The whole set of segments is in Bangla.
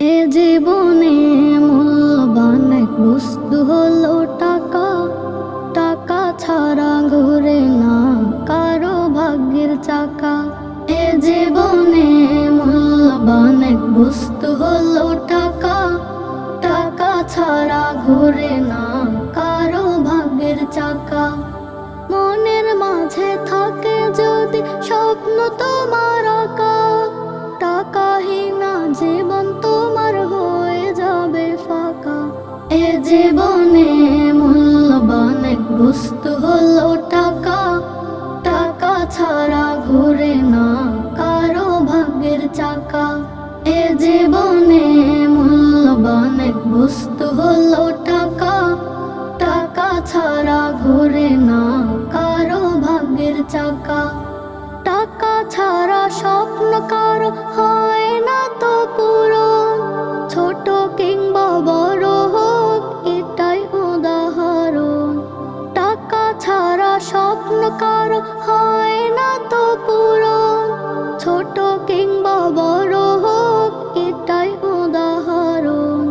এ জীবনে মূল্যবান এক বস্তু হলো টাকা। টাকা ছাড়া ঘুরে না কারও ভাগ্যের চাকা। এ জীবনে মূল্যবান এক বস্তু হলো টাকা। টাকা ছাড়া ঘুরে না কারও ভাগ্যের চাকা। মনের মাঝে থাকে যদি বস্তু হলো টাকা। টাকা ছাড়া ঘুরে না কারও ভাগ্যের চাকা। এ জীবনে মূল্যবান এক বস্তু হলো টাকা। টাকা ছাড়া ঘুরে না কারও ভাগ্যের চাকা। টাকা ছাড়া স্বপ্ন কারও হয় না তো পুরো। ছোট কিংবা কারও হয় না তো পূরণ। ছোট কিংবা বড় হোক, এটাই উদাহরণ।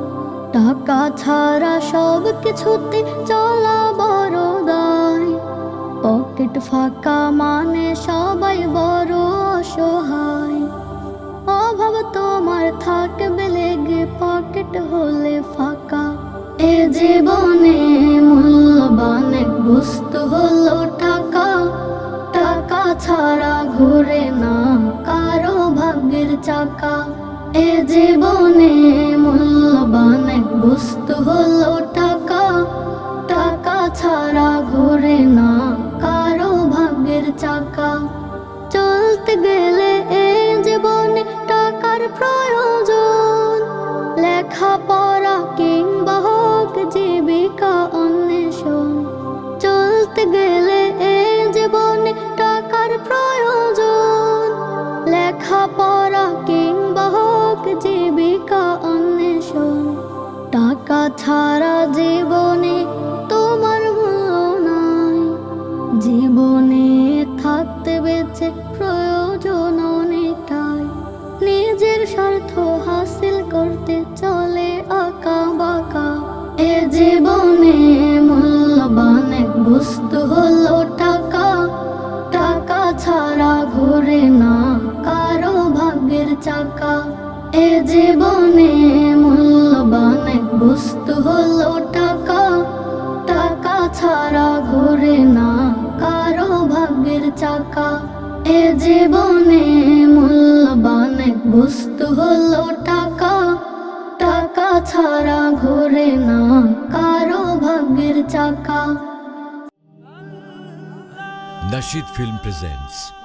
টাকা ছাড়া সব কিছুতে চলা বড় দায়। পকেট ফাঁকা মানে সবাই বড় অসহায়। অভাব তোমার থাকবে, লেগে পকেট হলে ফাঁকা। এ জীবনে মূল্যবান এক বস্তু হলো টাকা টাকা ছাড়া ঘুরে না কারও ভাগ্যের চাকা এ জীবনে লেখাপড়া কিংবা হোক জীবিকা অন্বেষণ। টাকা ছাড়া জীবনে চাকা, এ জীবনে মূল্যবান এক বস্তু হলো টাকা। টাকা ছাড়া ঘুরে না কারও ভাগ্যের চাকা। এ জীবনে মূল্যবান এক বস্তু হলো টাকা। টাকা ছাড়া ঘুরে না কারও ভাগ্যের চাকা। Nashid Film presents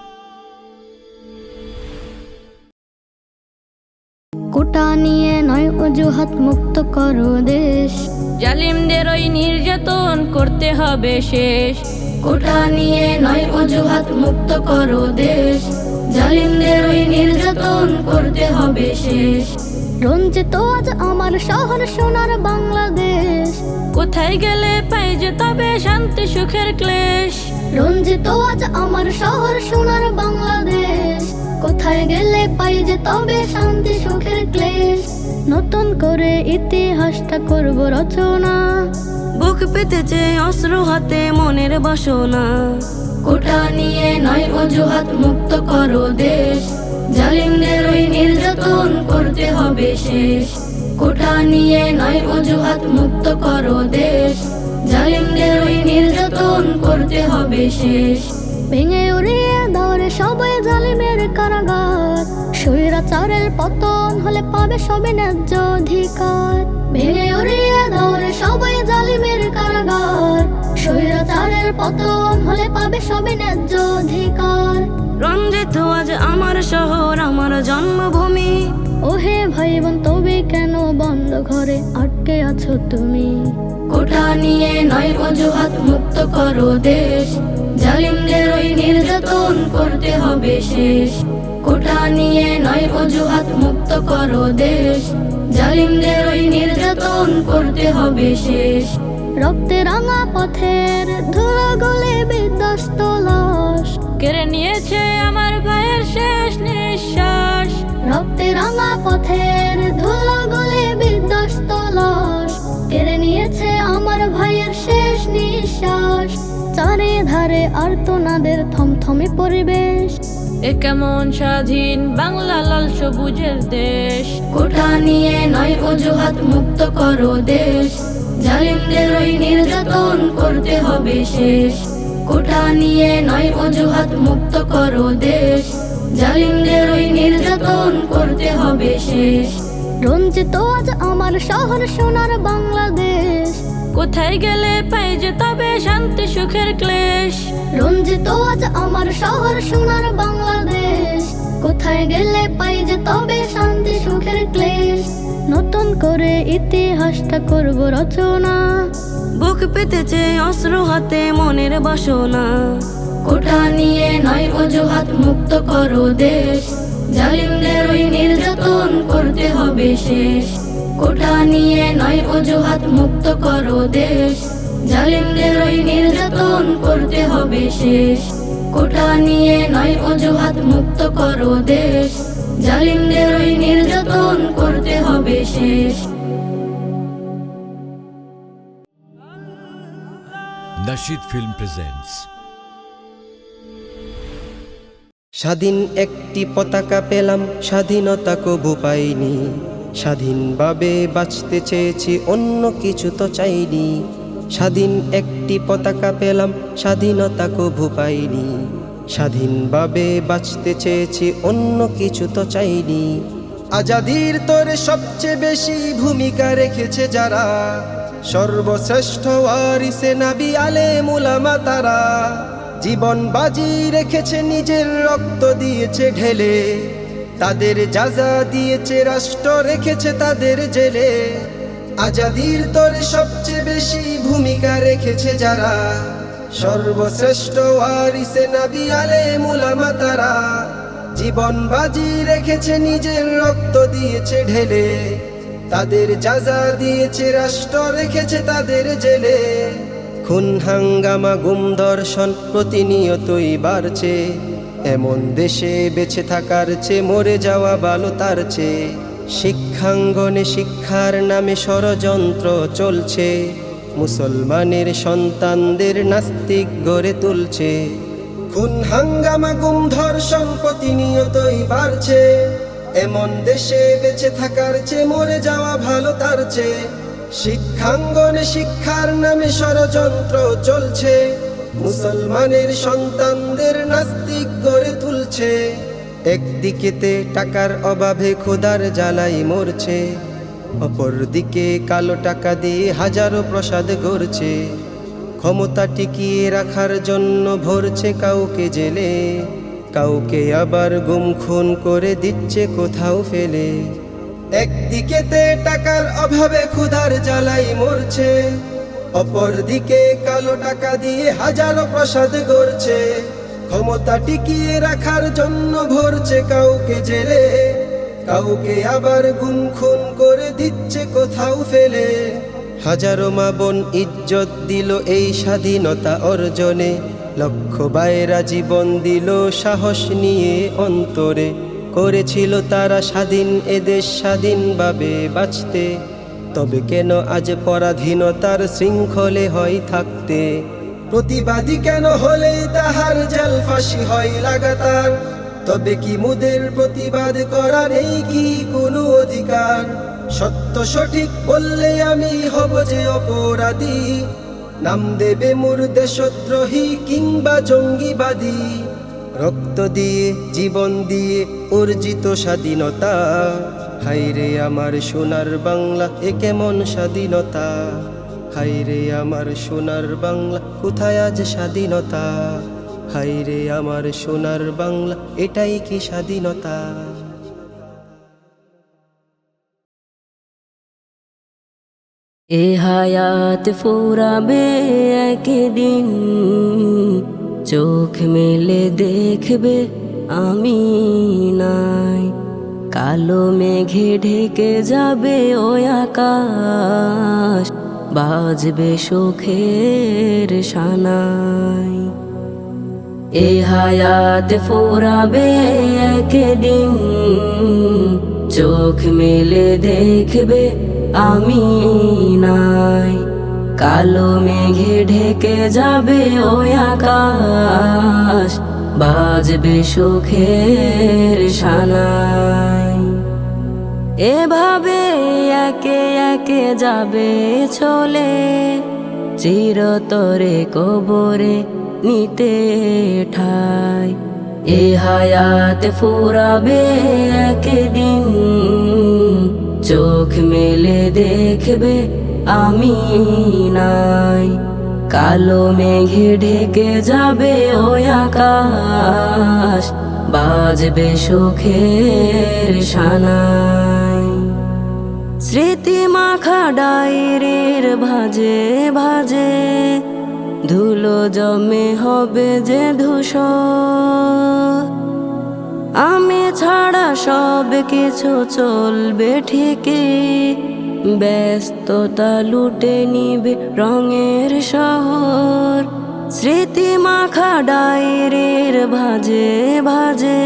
কোটা নিয়ে নয় অজুহাত মুক্ত করো দেশ। জালিমদের ওই নির্যাতন করতে হবে শেষ। কোটা নিয়ে নয় অজুহাত মুক্ত করো দেশ। জালিমদের ওই নির্যাতন করতে হবে শেষ। রঞ্জিত আজ আমার শহর সোনার বাংলাদেশ। কোথায় গেলে পাই যে তবে শান্তি সুখের ক্লেশ। রঞ্জিত আজ আমার শহর সোনার বাংলাদেশ। কোথায় গেলে পাই যে তবে শান্তি, সুখের ক্লেশ। নতুন করে ইতিহাসটা করব রচনা। বুক পেতেছে অস্ত্র হাতে, মনের বাসনা। কোটা নিয়ে নয় অজুহাত, মুক্ত করো দেশ। জালিমদের ওই নির্যাতন করতে হবে শেষ। কোটা নিয়ে নয় অজুহাত, মুক্ত করো দেশ। জালিমদের ওই নির্যাতন করতে হবে শেষ। ভেঙে উড়িয়ে সবাই জালিমের কারাগার। স্বৈরাচারের পতন হলে পাবে সবে ন্যায্য অধিকার। ভেঙে উড়িয়ে দৌড়ে সবাই জালিমের কারাগার। স্বৈরাচারের পতন হলে পাবে সবে ন্যায্য অধিকার। রঞ্জিত আজ আমার শহর আমার জন্মভূমি। ওহে ভাই বোন তবে কেন বন্ধ ঘরে আটকে আছো তুমি? কোঠা নিয়ে নয় অজুহাত মুক্ত করো দেশ। জালিমদের ওই নির্যাতন করতে হবে শেষ। কোটা নিয়ে নয় অজুহাত মুক্ত করো দেশ। জালিমদের ওই নির্যাতন করতে হবে শেষ। রক্তে রাঙা পথের ধুলো গলে জোরে আর তোনাদের থমথমে পরিবেশ। এ কেমন স্বাধীন বাংলা লাল সবুজের দেশ। কোঠা নিয়ে নয় অজুহাত মুক্ত করো দেশ। জালিমদের ওই নির্যাতন করতে হবে শেষ। কোঠা নিয়ে নয় অজুহাত মুক্ত করো দেশ। জালিমদের ওই নির্যাতন করতে হবে শেষ। রঞ্জিত আজ আমার শহর সোনার বাংলাদেশ। কোথায় গেলে পাই যে তবে শান্তি সুখের ক্লেশ? রঞ্জিত আজ আমার শহর সোনার বাংলাদেশ। কোথায় গেলে পাই যে তবে শান্তি সুখের ক্লেশ? নতুন করে ইতিহাসটা করব রচনা। বুক পেতেছে অস্ত্র হাতে মনের বাসনা। কোঠা নিয়ে নয় অজুহাত মুক্ত করো দেশ। জালিমদের ওই নির্যাতন করতে হবে শেষ। কোঠা নিয়ে নয় অজুহাত মুক্ত করো দেশ। জালিমদের ওই নির্যাতন করতে হবে শেষ। কোঠা নিয়ে নয় অজুহাত মুক্ত করো দেশ। জালিমদের ওই নির্যাতন করতে হবে শেষ। Nashid ফিল্ম presents স্বাধীন একটি পতাকা পেলাম স্বাধীনতা কবু পাইনি। স্বাধীনভাবে বাঁচতে চেয়েছি, অন্য কিছু তো চাইনি। স্বাধীন একটি পতাকা পেলাম, স্বাধীনতা কবু পাইনি। স্বাধীনভাবে বাঁচতে চেয়েছি, অন্য কিছু তো চাইনি। আজাদির তোরে সবচেয়ে বেশি ভূমিকা রেখেছে যারা, সর্বশ্রেষ্ঠ ওয়ারিসে নাবি আলে মুলামা তারা। জীবন বাজি রেখেছে, নিজের রক্ত দিয়েছে ঢেলে। তাদের যাজা দিয়েছে, রাষ্ট্র রেখেছে তাদের জেলে। আজাদির তোরে সবচেয়ে বেশি ভূমিকা রেখেছে যারা। সর্বশ্রেষ্ঠ ওয়ারিসে নাবি আলে মুলামা তারা। জীবন বাজি রেখেছে, নিজের রক্ত দিয়েছে ঢেলে। তাদের যাজা দিয়েছে, রাষ্ট্র রেখেছে তাদের জেলে। খুন হাঙ্গামা, গুম দর্শন প্রতিনিয়তই বাড়ছে। এমন দেশে বেঁচে থাকার চেয়ে, মরে যাওয়া ভালো তার চেয়ে। শিক্ষাঙ্গনে শিক্ষার নামে ষড়যন্ত্র চলছে। মুসলমানের সন্তানদের নাস্তিক গড়ে তুলছে। খুন, হাঙ্গামা গুম ধর্ষণ প্রতিনিয়তই বাড়ছে। এমন দেশে বেঁচে থাকার চেয়ে, মরে যাওয়া ভালো তার চেয়ে। শিক্ষাঙ্গনে শিক্ষার নামে ষড়যন্ত্র চলছে। মুসলমানের সন্তানদের নাস্তিক গড়ে তুলছে। একদিকেতে টাকার অভাবে ক্ষুধার জ্বালাই মরছে। অপরদিকে কালো টাকা দিয়ে হাজারো প্রসাদ গড়ছে। ক্ষমতা টিকিয়ে রাখার জন্য ভরছে কাউকে জেলে। কাউকে আবার গুম খুন করে দিচ্ছে কোথাও ফেলে। একদিকেতে টাকার অভাবে ক্ষুধার জ্বালাই মরছে। অপরদিকে কালো টাকা দিয়ে হাজারো প্রসাদ গড়ছে। ক্ষমতা টিকিয়ে রাখার জন্য ভরছে কাউকে জেলে। কাউকে আবার গুম খুন করে দিচ্ছে কোথাও ফেলে। হাজারো মা বোন ইজ্জত দিল এই স্বাধীনতা অর্জনে। লক্ষ বাইরা জীবন দিল সাহস নিয়ে অন্তরে। করেছিল তারা স্বাধীন এদেশ স্বাধীনভাবে বাঁচতে। তবে কেন আজ পরাধীনতার শৃঙ্খলে হয় থাকতে? প্রতিবাদী কেন হলে তাহার জেল ফাঁসি হয় লাগাতার? তবে কি মুদের প্রতিবাদ করার এই কি কোনো অধিকার? সত্য সঠিক বললে আমি হব যে অপরাধী। নাম দেবে মোর দেশদ্রোহী কিংবা জঙ্গিবাদী। রক্ত দিয়ে, জীবন দিয়ে অর্জিত স্বাধীনতা। হাইরে আমার সোনার বাংলা, এ কেমন স্বাধীনতা? হাইরে আমার সোনার বাংলা, কোথায় আজ স্বাধীনতা? হাইরে আমার সোনার বাংলা, এটাই কি স্বাধীনতা? এ হায়াত ফুরাবে একদিন, চোখ মেলে দেখবে আমি নাই। কালো মেঘে ঢেকে যাবে ওই আকাশ। বাজবে সুখের সানাই। এ হায়াত ফোরাবে একদিন। চোখ মেলে দেখবে আমি নাই। কালো মেঘে ঢেকে যাবে ওই আকাশ। বাজবে সুখের সানাই। এভাবে একে একে যাবে চলে, চিরতরে কবরে নিতে ঠাই। এ হায়াত ফুরাবে একদিন, চোখ মেলে দেখবে আমি নাই। কালো মেঘে ঢেকে যাবে ওই আকাশ, বাজবে সুখের সানাই। স্মৃতি মাখা ডায়ের ভাজে ভাজে, ধুলো জমে হবে যে ধূসর। আমি ছাড়া সব কিছু চলবে ঠিকই, ব্যস্ততা লুটে নিবে রঙের শহর। স্মৃতি মাখা ডায়ের ভাজে ভাজে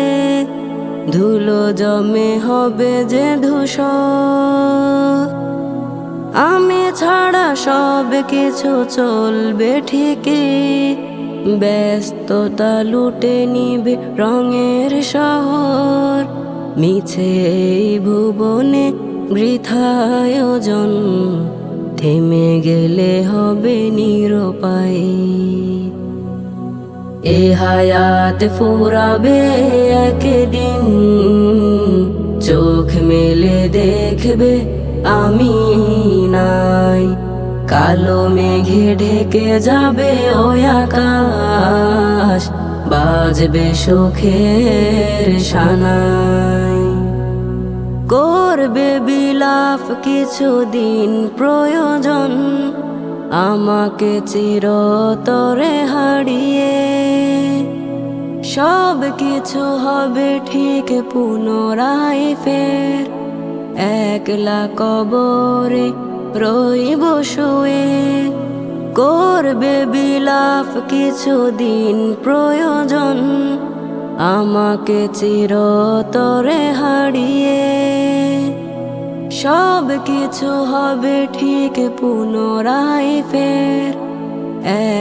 ধুলো জমে হবে যে ধূসর আমি ছাড়া সব কিছু চলবে ঠিকই। ব্যস্ততা লুটে নিবে রঙের শহর। মিছে এই ভুবনে বৃথায়োজন। থেমে গেলে হবে নিরপায়। এ হায়াত ফুরাবে একদিন। চোখ মেলে দেখবে আমি নাই। কালো মেঘে ঢেকে যাবে ওই আকাশ। বাজবে সুখের সানাই। করবে বিলাপ কিছুদিন প্রয়োজন। আমাকে চিরতরে হারিয়ে সব কিছু হবে ঠিক পুনরায় ফের। একলা কবরে রইব শুয়ে। করবে বিলাপ কিছুদিন প্রয়োজন। আমাকে চিরতরে হারিয়ে। সব কিছু হবে ঠিক পুনরায় ফের।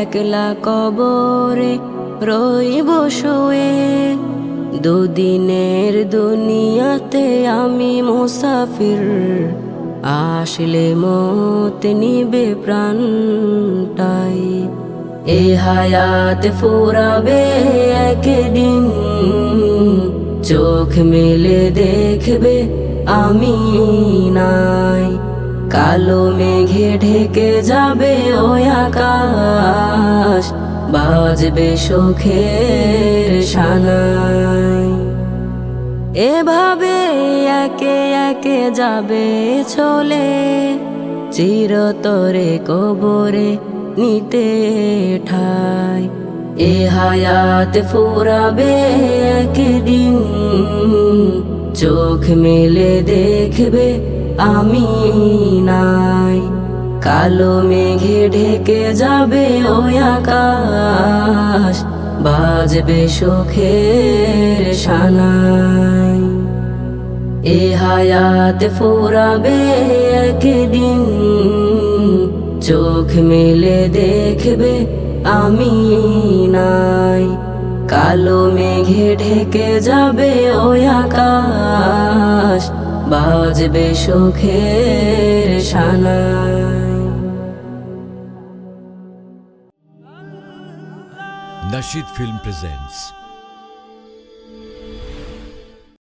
একলা কবরে রইব দুদিনের দুনিয়াতে আমি মুসাফির। আসলে মত নিবে প্রাণটাই। এ হায়াত ফুরাবে একদিন। চোখ মেলে দেখবে আমি নাই। কালো মেঘে ঢেকে যাবে ওই আকাশ। বাজবে সুখের সানাই এভাবে একে একে যাবে চলে, চিরতরে কবরে নিতে ঠাই এ হায়াত ফুরাবে একদিন, চোখ মেলে দেখবে আমি নাই। কালো মেঘে ঢেকে যাবে ওই আকাশ। বাজবে সুখের সানাই এ হায়াত ফুরাবে একদিন। চোখ মেলে দেখবে আমি নাই। কালো মেঘে ঢেকে যাবে ওই আকাশ। বাজবে সুখের সানাই Nashid Film presents